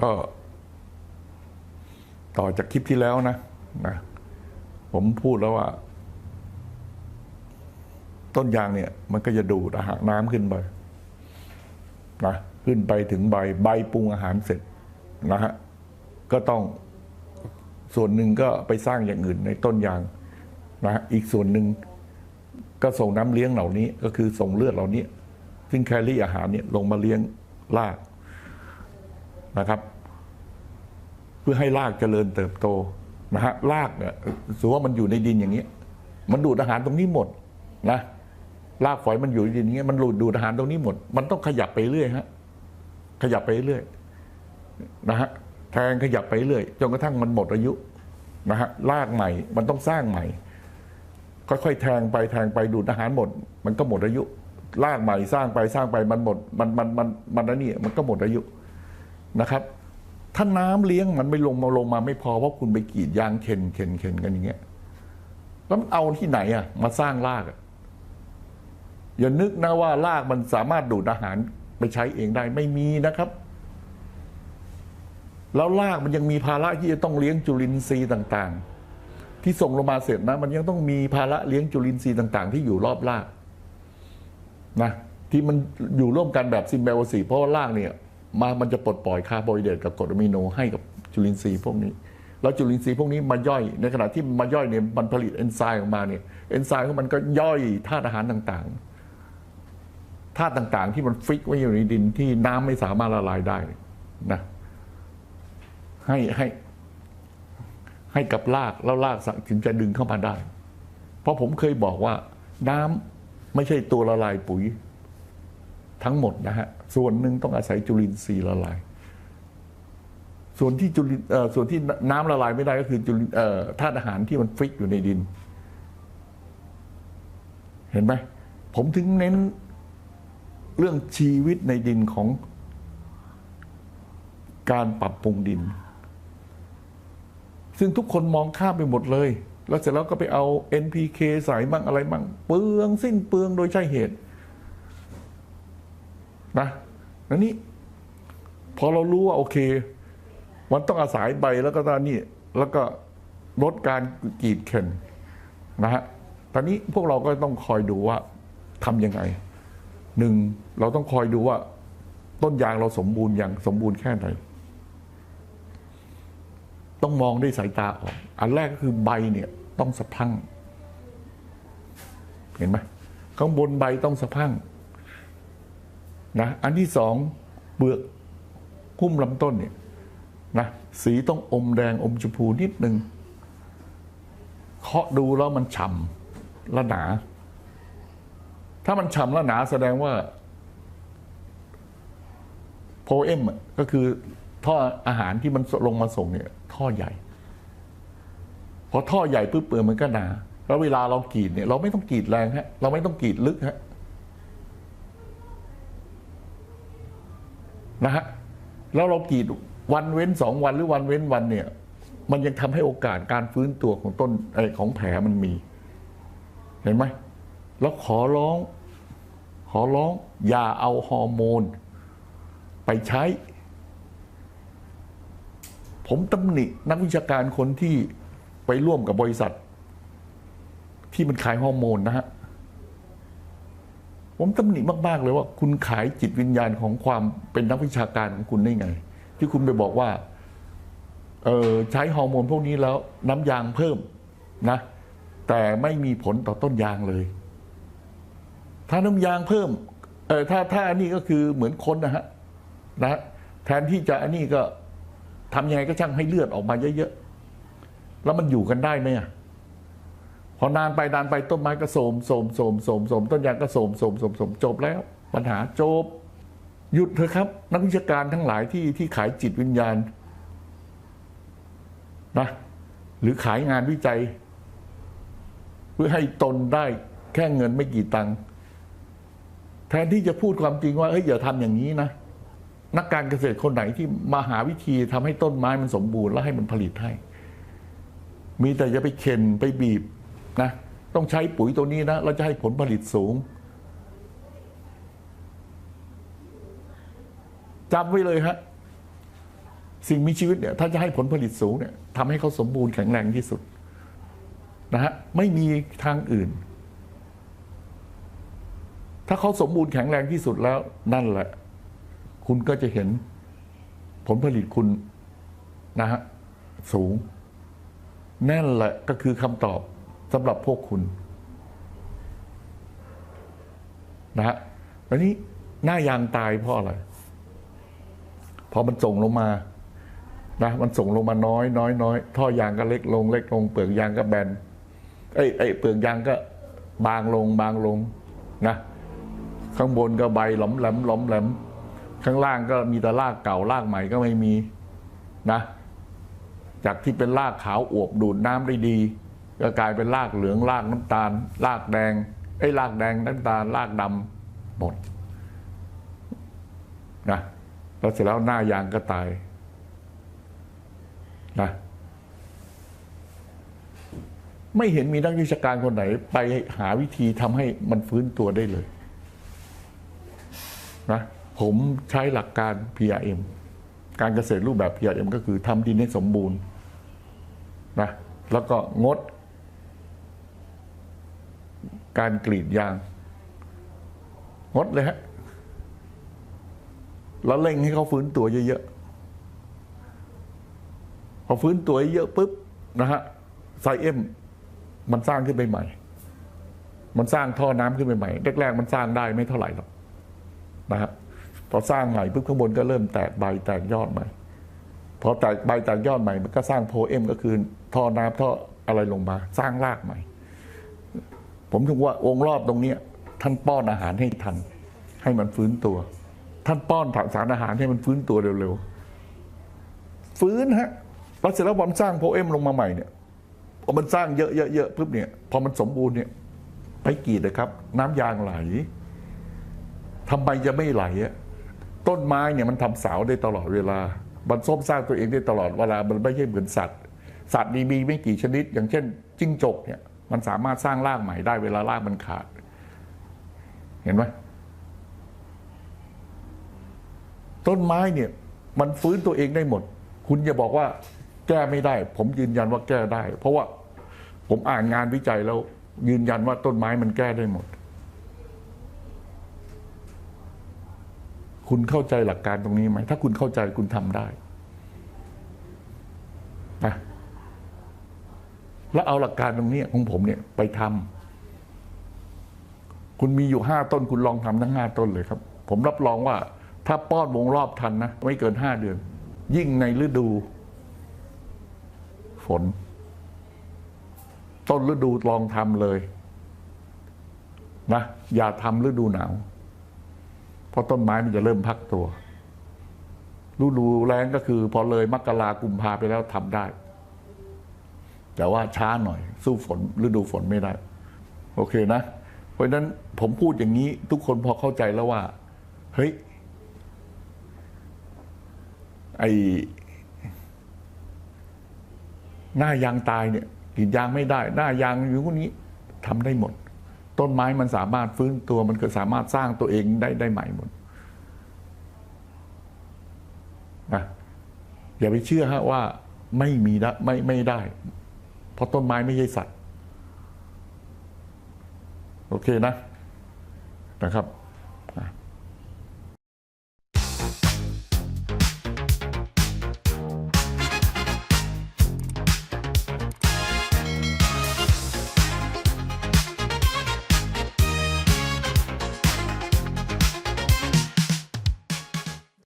ก็ต่อจากคลิปที่แล้วนะนะผมพูดแล้วว่า ต้นยางเนี่ย มันก็จะดูดอาหารน้ำขึ้นไปนะขึ้นไปถึงใบใบปรุงอาหารเสร็จนะฮะก็ต้องส่วนหนึ่งก็ไปสร้างอย่างอื่นในต้นยางนะฮะอีกส่วนหนึ่งก็ส่งน้ำเลี้ยงเหล่านี้ ก็คือส่งเลือดเหล่านี้ ซึ่งแคลรี่อาหารเนี่ยลงมาเลี้ยงราก นะครับ เพื่อให้รากเจริญเติบโตนะฮะรากเนี่ยสมมติว่ามันอยู่ในดินอย่างเงี้ย มันดูดอาหารตรงนี้หมดนะรากฝอยมันอยู่ในดินอย่างเงี้ยมันดูดดูดอาหารตรงนี้หมด มันต้องขยับไปเรื่อยฮะขยับไปเรื่อยนะฮะแทงขยับไปเรื่อยจนกระทั่งมันหมดอายุนะฮะรากใหม่มันต้องสร้างใหม่ค่อยๆแทงไปแทงไปดูดอาหารหมด มันก็หมดอายุรากใหม่สร้างไปสร้างไปมันหมด มันมันมันมันนั่นนี่มันก็หมดอายุ นะครับ ถ้าน้ำเลี้ยงมันไม่ลงมาลงมาไม่พอเพราะคุณไปกรีดยางเข็นเข็นเข็นกันอย่างเงี้ยแล้วมันเอาที่ไหนอะ มาสร้างรากอย่านึกนะว่ารากมันสามารถดูดอาหารไปใช้เองได้ไม่มีนะครับ แล้วรากมันยังมีภาระที่จะต้องเลี้ยงจุลินทรีย์ต่าง ๆ ที่ส่งลงมาเสร็จนะ มันยังต้องมีภาระเลี้ยงจุลินทรีย์ต่าง ๆ ที่อยู่รอบรากนะที่มันอยู่ร่วมกันแบบซิมไบโอซิสเพราะว่ารากเนี่ย มามันจะปลดปล่อยคาร์โบไฮเดรตกับกรดอะมิโนให้กับจุลินทรีย์พวกนี้ แล้วจุลินทรีย์พวกนี้มาย่อย ในขณะที่มาย่อยเนี่ยมันผลิตเอนไซม์ออกมาเนี่ยเอนไซม์ของมันก็ย่อยธาตุอาหารต่างๆธาตุต่างๆ ที่มันฟิกไว้อยู่ในดินที่น้ำไม่สามารถละลายได้นะให้ให้ให้กับรากแล้วรากถึงจะดึงเข้ามาได้ เพราะผมเคยบอกว่าน้ำไม่ใช่ตัวละลายปุ๋ยทั้งหมดนะฮะ ส่วนหนึ่งต้องอาศัยจุลินทรีย์ละลาย ส่วนที่จุลินส่วนที่น้ำละลายไม่ได้ก็คือจุลินธาตุอาหารที่มันฟิกอยู่ในดิน เห็นไหมผมถึงเน้นเรื่องชีวิตในดินของการปรับปรุงดิน ซึ่งทุกคนมองข้ามไปหมดเลย แล้วเสร็จแล้วก็ไปเอา NPK ใส่บ้างอะไรบ้างเปลืองสิ้นเปลืองโดยใช่เหตุ นะแล้วนี่พอเรารู้ว่าโอเค มันต้องอาศัยใบแล้วก็ตอนนี้แล้วก็ลดการกีดเข็นนะฮะตอนนี้พวกเราก็ต้องคอยดูว่าทำยังไงหนึ่งเราต้องคอยดูว่า ต้นยางเราสมบูรณ์อย่างสมบูรณ์แค่ไหน ต้องมองด้วยสายตาออก อันแรกก็คือใบเนี่ย ต้องสะพัง เห็นไหมข้างบนใบต้องสะพรั่ง นะอันที่สองเปลือกหุ้มลำต้นเนี่ยนะสีต้องอมแดงอมชมพูนิดหนึ่งเคาะดูแล้วมันฉ่ำและหนา ถ้ามันฉ่ำและหนาแสดงว่าโพเอมก็คือท่ออาหารที่มันลงมาส่งเนี่ย ท่อใหญ่ พอท่อใหญ่ปุ๊บเปลือกมันก็หนา แล้วเวลาเรากรีดเนี่ย เราไม่ต้องกรีดแรงฮะ เราไม่ต้องกรีดลึกฮะ นะฮะแล้วเรากรีดวันเว้นสองวันหรือวันเว้นวันเนี่ย มันยังทำให้โอกาสการฟื้นตัวของต้นไอของแผลมันมี เห็นไหมแล้วขอร้อง ขอร้อง อย่าเอาฮอร์โมน ไปใช้ ผมตำหนินักวิชาการคนที่ไปร่วมกับบริษัท ที่มันขายฮอร์โมนนะฮะ ผมตำหนิมาก ๆ เลยว่าคุณขายจิตวิญญาณของความเป็นนักวิชาการของคุณได้ไง ที่คุณไปบอกว่าเออใช้ฮอร์โมนพวกนี้แล้วน้ำยางเพิ่มนะ แต่ไม่มีผลต่อต้นยางเลย ถ้าน้ำยางเพิ่มเออถ้าถ้าอันนี้ก็คือเหมือนคนนะฮะนะแทนที่จะอันนี้ก็ทำยังไงก็ช่างให้เลือดออกมาเยอะๆแล้วมันอยู่กันได้ไหมอะ อนานไปนานไปต้นไม้ก็โสมโสมโสมโสมโสมต้นยางก็โสมโสมโสมโสมจบแล้ว ปัญหาจบ หยุดเถอะครับ นักวิชาการทั้งหลายที่ที่ขายจิตวิญญาณนะหรือขายงานวิจัย เพื่อให้ตนได้แค่เงินไม่กี่ตังค์แทนที่จะพูดความจริงว่าเฮ้ยอย่าทำอย่างนี้นะนักการเกษตรคนไหนที่มาหาวิธีทำให้ต้นไม้มันสมบูรณ์แล้วให้มันผลิตให้ มีแต่จะไปเข็นไปบีบ นะต้องใช้ปุ๋ยตัวนี้นะเราจะให้ผลผลิตสูงจำไว้เลยฮะสิ่งมีชีวิตเนี่ยถ้าจะให้ผลผลิตสูงเนี่ยทำให้เขาสมบูรณ์แข็งแรงที่สุดนะฮะไม่มีทางอื่น ถ้าเขาสมบูรณ์แข็งแรงที่สุดแล้วนั่นแหละ คุณก็จะเห็นผลผลิตคุณนะฮะสูง นั่นแหละก็คือคำตอบ สำหรับพวกคุณนะฮะวันนี้หน้ายางตายเพราะอะไรพอมันส่งลงมานะมันส่งลงมาน้อยน้อยน้อยท่อยางก็เล็กลง เล็กลง เปลือกยางก็แบนเอ้ยเอ้ยเปลือกยางก็บางลงบางลงนะข้างบนก็ใบหลอมแหลมหลอมแหลม ข้างล่างก็มีแต่รากเก่ารากใหม่ก็ไม่มีนะ จากที่เป็นรากขาวอวบดูดน้ำได้ดี ก็กลายเป็นรากเหลืองรากน้ำตาลรากแดงไอ้ยรากแดงน้ำตาลรากดำหมดนะแล้วเสร็จแล้วหน้ายางก็ตายนะไม่เห็นมีนักวิชาการคนไหน ไปหาวิธีทำให้มันฟื้นตัวได้เลยนะผมใช้หลักการ PRM การเกษตรรูปแบบ PRM ก็คือทำดินให้สมบูรณ์นะแล้วก็งด การกรีดยาง งดเลยฮะ แล้วเร่งให้เขาฟื้นตัวเยอะๆ พอฟื้นตัวเยอะปุ๊บนะฮะไซเอ็มมันสร้างขึ้นไปใหม่ มันสร้างท่อน้ำขึ้นไปใหม่ แรกๆมันสร้างได้ไม่เท่าไหร่หรอกนะครับพอสร้างใหม่ปุ๊บข้างบนก็เริ่มแตกใบแตกยอดใหม่ พอแตกใบแตกยอดใหม่ มันก็สร้างโพเอ็มก็คือท่อน้ำท่ออะไรลงมา สร้างรากใหม่ ผมถึงว่าวงค์รอบตรงเนี้ท่านป้อนอาหารให้ทัน ให้มันฟื้นตัว ท่านป้อนถังสารอาหารให้มันฟื้นตัวเร็วๆฟื้นฮะแล้วเสร็จแล้วพอมันสร้างโพเอมลงมาใหม่เนี่ยพอมันสร้างเยอะๆๆปุ๊บเนี่ย พอมันสมบูรณ์เนี่ย ไปกรีดเลยครับ น้ำยางไหลทำไมจะไม่ไหลอะต้นไม้เนี่ยมันทำเสาได้ตลอดเวลามันส้มสร้างตัวเองได้ตลอดเวลา มันไม่ใช่เหมือนสัตว์ สัตว์นี่มีไม่กี่ชนิด อย่างเช่นจิ้งจกเนี่ย มันสามารถสร้างรากใหม่ได้เวลารากมันขาด เห็นไหมต้นไม้เนี่ย มันฟื้นตัวเองได้หมด คุณอย่าบอกว่าแก้ไม่ได้ ผมยืนยันว่าแก้ได้ เพราะว่าผมอ่านงานวิจัยแล้ว ยืนยันว่าต้นไม้มันแก้ได้หมด คุณเข้าใจหลักการตรงนี้ไหม ถ้าคุณเข้าใจคุณทำได้นะ แล้วเอาหลักการตรงนี้ของผมเนี่ยไปทำคุณมีอยู่ห้าต้นคุณลองทำทั้งห้าต้นเลยครับ ผมรับรองว่า ถ้าป้อนวงรอบทันนะ ไม่เกินห้าเดือน ยิ่งในฤดู ฝน ต้นฤดูลองทำเลยนะอย่าทำฤดูหนาว เพราะต้นไม้มันจะเริ่มพักตัวฤดูแรงก็คือ พอเลยมกรากุมภาไปแล้วทำได้ แต่ว่าช้าหน่อย สู้ฝนฤดูฝนไม่ได้ โอเคนะ เพราะฉะนั้นผมพูดอย่างนี้ทุกคนพอเข้าใจแล้วว่า เฮ้ยไอหน้ายางตายเนี่ยกรีดยางไม่ได้ หน้ายางอยู่พวกนี้ทำได้หมด ต้นไม้มันสามารถฟื้นตัวมันก็สามารถสร้างตัวเองได้ได้ใหม่หมดนะอย่าไปเชื่อฮะว่าไม่มีได้ไม่ไม่ได้ เพราะต้นไม้ไม่ใช่สัตว์ โอเคนะนะครับ